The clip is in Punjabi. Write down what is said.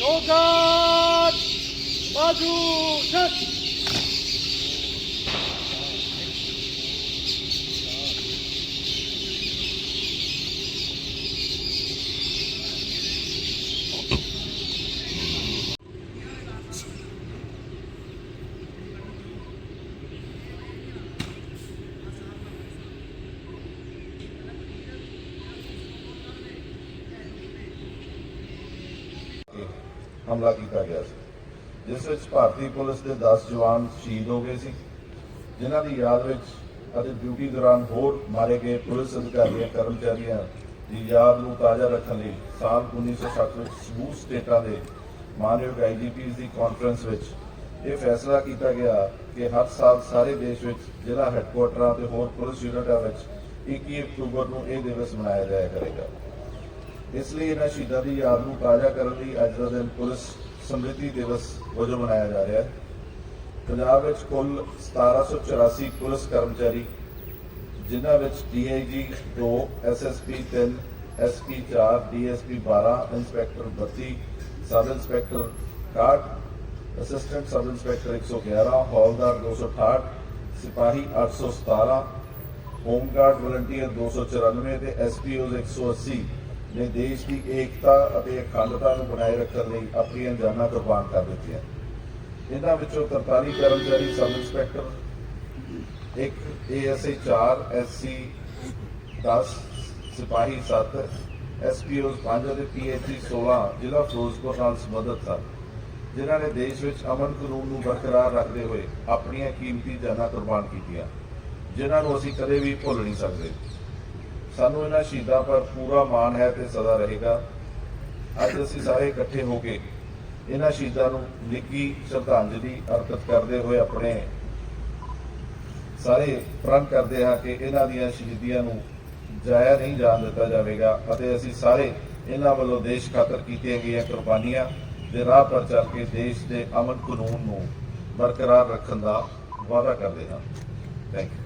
Yoga Madhu ਹਮਲਾ ਕੀਤਾ ਗਿਆ ਸੀ, ਜਿਸ ਵਿੱਚ ਭਾਰਤੀ ਪੁਲਿਸ ਦੇ 10 ਜਵਾਨ ਸ਼ਹੀਦ ਹੋ ਗਏ ਸੀ, ਜਿਨ੍ਹਾਂ ਦੀ ਯਾਦ ਵਿੱਚ ਅਤੇ ਡਿਊਟੀ ਦੌਰਾਨ ਹੋਰ ਮਾਰੇ ਗਏ ਪੁਲਿਸ ਅਧਿਕਾਰੀਆਂ, ਕਰਮਚਾਰੀਆਂ ਦੀ ਯਾਦ ਨੂੰ ਤਾਜ਼ਾ ਰੱਖਣ ਲਈ ਸਾਲ 1960 ਵਿੱਚ ਸਮੂਹ ਸਟੇਟਾਂ ਦੇ ਮਾਨਯੋਗ ਆਈਜੀਪੀਜ਼ ਦੀ ਕਾਨਫਰੰਸ ਵਿੱਚ ਇਹ ਫੈਸਲਾ ਕੀਤਾ ਗਿਆ ਕਿ ਹਰ ਸਾਲ ਸਾਰੇ ਦੇਸ਼ ਵਿੱਚ ਜ਼ਿਲ੍ਹਾ ਹੈੱਡਕੁਆਟਰਾਂ ਤੇ ਹੋਰ ਪੁਲਿਸ ਯੂਨਿਟਾਂ ਵਿੱਚ 21 ਅਕਤੂਬਰ ਨੂੰ ਇਹ ਦਿਵਸ ਮਨਾਇਆ ਜਾਇਆ ਕਰੇਗਾ। ਇਸ ਲਈ ਇਹਨਾਂ ਸ਼ਹੀਦਾਂ ਦੀ ਯਾਦ ਨੂੰ ਤਾਜ਼ਾ ਕਰਨ ਲਈ ਅੱਜ ਦਾ ਦਿਨ ਪੁਲਿਸ ਸਮ੍ਰਿਤੀ ਦਿਵਸ ਵਜੋਂ ਮਨਾਇਆ ਜਾ ਰਿਹਾ ਹੈ। ਪੰਜਾਬ ਵਿੱਚ ਕੁੱਲ 1784 ਪੁਲਿਸ ਕਰਮਚਾਰੀ, ਜਿਨ੍ਹਾਂ ਵਿੱਚ DIG 2 SSP 3 SP 4 DSP 12 inspector 32 sub inspector 61 assistant sub inspector 111 ਹੌਲਦਾਰ 268 ਸਿਪਾਹੀ 817 ਹੋਮਗਾਰਡ ਵਲੰਟੀਅਰ 294 ਤੇ ਐਸਪੀਓਜ਼ 180 ਨੇ ਦੇਸ਼ ਦੀ ਏਕਤਾ ਅਤੇ ਅਖੰਡਤਾ ਨੂੰ ਬਣਾਏ ਰੱਖਣ ਲਈ ਆਪਣੀਆਂ ਜਾਨਾਂ ਕੁਰਬਾਨ ਕਰ ਦਿੱਤੀਆਂ। ਇਹਨਾਂ ਵਿੱਚੋਂ 43 ਕਰਮਚਾਰੀ ਸਬ ਇੰਸਪੈਕਟਰ, ਇੱਕ ਏਐਸਏ 4 ਐਸਸੀ 10 ਸਿਪਾਹੀ 7 ਐਸਪੀਓਜ਼ 5 ਅਤੇ ਪੀਐਚਡੀ 16 ਜ਼ਿਲ੍ਹਾ ਫਿਰੋਜ਼ਪੁਰ ਨਾਲ ਸੰਬੰਧਿਤ ਸਨ, ਜਿਨ੍ਹਾਂ ਨੇ ਦੇਸ਼ ਵਿੱਚ ਅਮਨ ਕਾਨੂੰਨ ਨੂੰ ਬਰਕਰਾਰ ਰੱਖਦੇ ਹੋਏ ਆਪਣੀਆਂ ਕੀਮਤੀ ਜਾਨਾਂ ਕੁਰਬਾਨ ਕੀਤੀਆਂ, ਜਿਨ੍ਹਾਂ ਨੂੰ ਅਸੀਂ ਕਦੇ ਵੀ ਭੁੱਲ ਨਹੀਂ ਸਕਦੇ। ਸਾਨੂੰ ਇਹਨਾਂ ਸ਼ਹੀਦਾਂ ਪਰ ਪੂਰਾ ਮਾਣ ਹੈ ਤੇ ਸਦਾ ਰਹੇਗਾ। ਅੱਜ ਅਸੀਂ ਸਾਰੇ ਇਕੱਠੇ ਹੋ ਕੇ ਇਹਨਾਂ ਸ਼ਹੀਦਾਂ ਨੂੰ ਨਿੱਘੀ ਸ਼ਰਧਾਂਜਲੀ ਅਰਪਿਤ ਕਰਦੇ ਹੋਏ ਆਪਣੇ ਸਾਰੇ ਪ੍ਰਣ ਕਰਦੇ ਹਾਂ ਕਿ ਇਹਨਾਂ ਦੀਆਂ ਸ਼ਹੀਦੀਆਂ ਨੂੰ ਜਾਇਆ ਨਹੀਂ ਜਾਣ ਦਿੱਤਾ ਜਾਵੇਗਾ ਅਤੇ ਅਸੀਂ ਸਾਰੇ ਇਹਨਾਂ ਵੱਲੋਂ ਦੇਸ਼ ਖਾਤਰ ਕੀਤੀਆਂ ਗਈਆਂ ਕੁਰਬਾਨੀਆਂ ਦੇ ਰਾਹ ਪਰ ਚੱਲ ਕੇ ਦੇਸ਼ ਦੇ ਅਮਨ ਕਾਨੂੰਨ ਨੂੰ ਬਰਕਰਾਰ ਰੱਖਣ ਦਾ ਵਾਅਦਾ ਕਰਦੇ ਹਾਂ। Thank you